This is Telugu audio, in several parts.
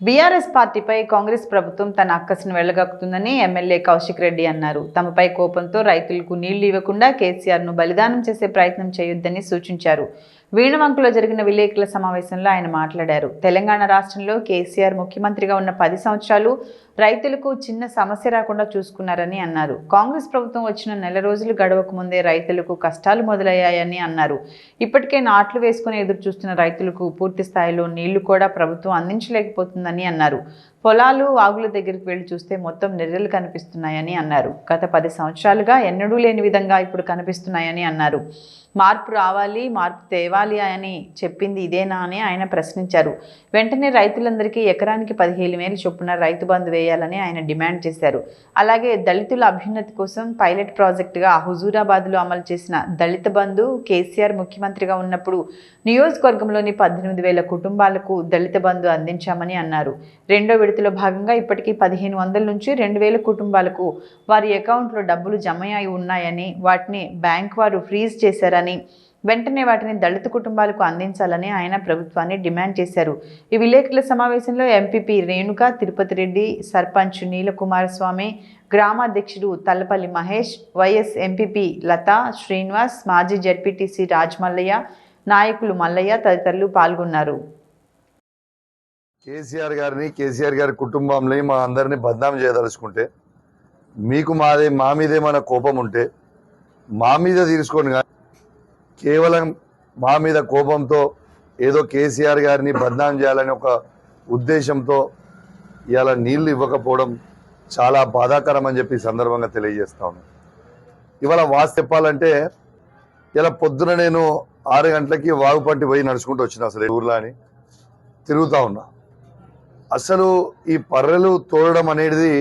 బీఆర్ఎస్ పార్టీపై కాంగ్రెస్ ప్రభుత్వం తన అక్కసును వెళ్ళగక్కుతుందని ఎమ్మెల్యే కౌశిక్ రెడ్డి అన్నారు. తమపై కోపంతో రైతులకు నీళ్ళు ఇవ్వకుండా కేసీఆర్ను బలిదానం చేసే ప్రయత్నం చేయొద్దని సూచించారు. వీణవంకులో జరిగిన విలేకరుల సమావేశంలో ఆయన మాట్లాడారు. తెలంగాణ రాష్ట్రంలో కేసీఆర్ ముఖ్యమంత్రిగా ఉన్న పది సంవత్సరాలు రైతులకు చిన్న సమస్య రాకుండా చూసుకున్నారని అన్నారు. కాంగ్రెస్ ప్రభుత్వం వచ్చిన నెల రోజులు గడవక ముందే రైతులకు కష్టాలు మొదలయ్యాయని అన్నారు. ఇప్పటికే నాట్లు వేసుకుని ఎదురు చూస్తున్న రైతులకు పూర్తి స్థాయిలో నీళ్ళు కూడా ప్రభుత్వం అందించలేకపోతుందని అన్నారు. పొలాలు వాగుల దగ్గరికి వెళ్ళి చూస్తే మొత్తం నెర్రెలు కనిపిస్తున్నాయని అన్నారు. గత పది సంవత్సరాలుగా ఎన్నడూ లేని విధంగా ఇప్పుడు కనిపిస్తున్నాయని అన్నారు. మార్పు రావాలి మార్పు తేవాలి అని చెప్పింది ఇదేనా అని ఆయన ప్రశ్నించారు. వెంటనే రైతులందరికీ ఎకరానికి పదిహేను వేలు చొప్పున రైతు బంధు వేయాలని ఆయన డిమాండ్ చేశారు. అలాగే దళితుల అభ్యున్నతి కోసం పైలట్ ప్రాజెక్టుగా హుజూరాబాద్లో అమలు చేసిన దళిత బంధు కేసీఆర్ ముఖ్యమంత్రిగా ఉన్నప్పుడు నియోజకవర్గంలోని పద్దెనిమిది వేల కుటుంబాలకు దళిత బంధు అందించామని అన్నారు. రెండో విడతలో భాగంగా ఇప్పటికీ పదిహేను వందల నుంచి రెండు వేల కుటుంబాలకు వారి అకౌంట్లో డబ్బులు జమ అయి ఉన్నాయని వాటిని బ్యాంక్ వారు ఫ్రీజ్ చేశారని వెంటనే వాటిని దళిత కుటుంబాలకు అందించాలని ఆయన ప్రభుత్వాన్ని డిమాండ్ చేశారు. ఈ విలేకరుల సమావేశంలో ఎంపీపీ రేణుక తిరుపతి రెడ్డి సర్పంచ్ నీలకుమారస్వామి గ్రామాధ్యక్షుడు తల్లపల్లి మహేష్ వైఎస్ ఎంపీపీ లత శ్రీనివాస్ మాజీ జడ్పీటీసీ రాజ్మల్లయ్య నాయకులు మల్లయ్య తదితరులు పాల్గొన్నారు. కేసీఆర్ గారిని కేసీఆర్ గారి కుటుంబంని మా అందరినీ బద్నాం చేయదలుచుకుంటే మీకు మాదే మా మీదేమైనా కోపం ఉంటే మా మీద తీసుకోండి కానీ కేవలం మా మీద కోపంతో ఏదో కేసీఆర్ గారిని బద్నాం చేయాలని ఒక ఉద్దేశంతో ఇవాళ నీళ్ళు ఇవ్వకపోవడం చాలా బాధాకరం అని చెప్పి సందర్భంగా తెలియజేస్తాను ఇవాళ వాసు చెప్పాలంటే ఇలా పొద్దున నేను ఆరు గంటలకి వాగుపట్టి పోయి నడుచుకుంటూ వచ్చిన అసలు ఊర్లో అని తిరుగుతూ ఉన్నా. అసలు ఈ పర్రెలు తోడడం అనేది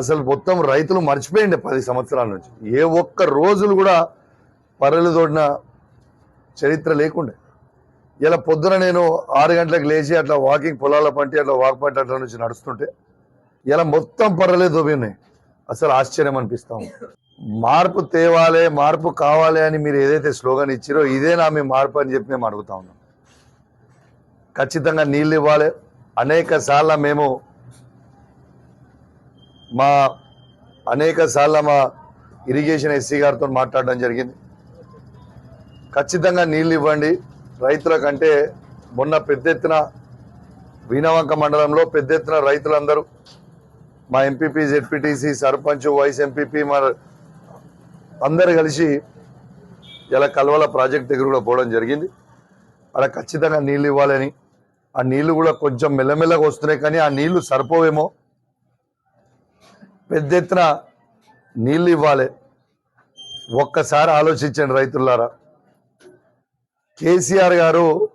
అసలు మొత్తం రైతులు మర్చిపోయింది పది సంవత్సరాల నుంచి. ఏ ఒక్క రోజులు కూడా పర్రెలు తోడిన చరిత్ర లేకుండే. ఇలా పొద్దున నేను ఆరు గంటలకు లేచి అట్లా వాకింగ్ పొలాల పంటి అట్లా వాక్ పంట అట్లా నుంచి నడుస్తుంటే ఇలా మొత్తం పర్రలే దొబ్బినాయి. అసలు ఆశ్చర్యం అనిపిస్తాం మార్పు తేవాలి మార్పు కావాలి అని మీరు ఏదైతే స్లోగన్ ఇచ్చిరో ఇదేనా మీ మార్పు అని చెప్పి మేము అడుగుతా ఉన్నాం ఖచ్చితంగా నీళ్ళు ఇవ్వాలి. అనేక సార్ల మేము మా అనేక సార్ల మా ఇరిగేషన్ ఎస్సీ గారితో మాట్లాడడం జరిగింది. ఖచ్చితంగా నీళ్ళు ఇవ్వండి. రైతుల కంటే మొన్న పెద్ద ఎత్తున వీణవంక మండలంలో పెద్ద ఎత్తున రైతులందరూ మా MPP ZPTC sarpanch vice MPP మా అందరు కలిసి ఇలా కల్వల ప్రాజెక్ట్ దగ్గర కూడా పోవడం జరిగింది. అలా ఖచ్చితంగా నీళ్ళు ఇవ్వాలని ఆ నీళ్ళు కూడా కొంచెం మెల్లమెల్లగా వస్తున్నాయి కానీ ఆ నీళ్ళు సరిపోవేమో. పెద్ద ఎత్తున నీళ్ళు ఇవ్వాలి. ఒక్కసారి ఆలోచించండి రైతులారా. కేసీఆర్ గారు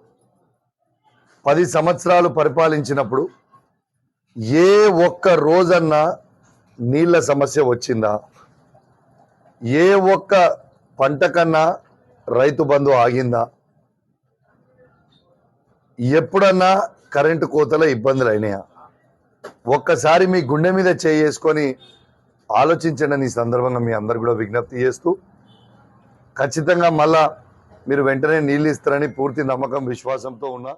పది సంవత్సరాలు పరిపాలించినప్పుడు ఏ ఒక్క రోజన్నా నీళ్ళ సమస్య వచ్చిందా? ఏ ఒక్క పంట కన్నా రైతు బంధు ఆగిందా? ఎప్పుడన్నా కరెంటు కోతల ఇబ్బందులు అయినాయా? ఒక్కసారి మీ గుండె మీద చేసుకొని ఆలోచించండి ఈ సందర్భంగా మీ అందరు కూడా విజ్ఞప్తి చేస్తూ ఖచ్చితంగా మళ్ళా మీరు వెంటనే నీళ్ళు ఇస్తారని పూర్తి నమ్మకం విశ్వాసంతో ఉన్నా.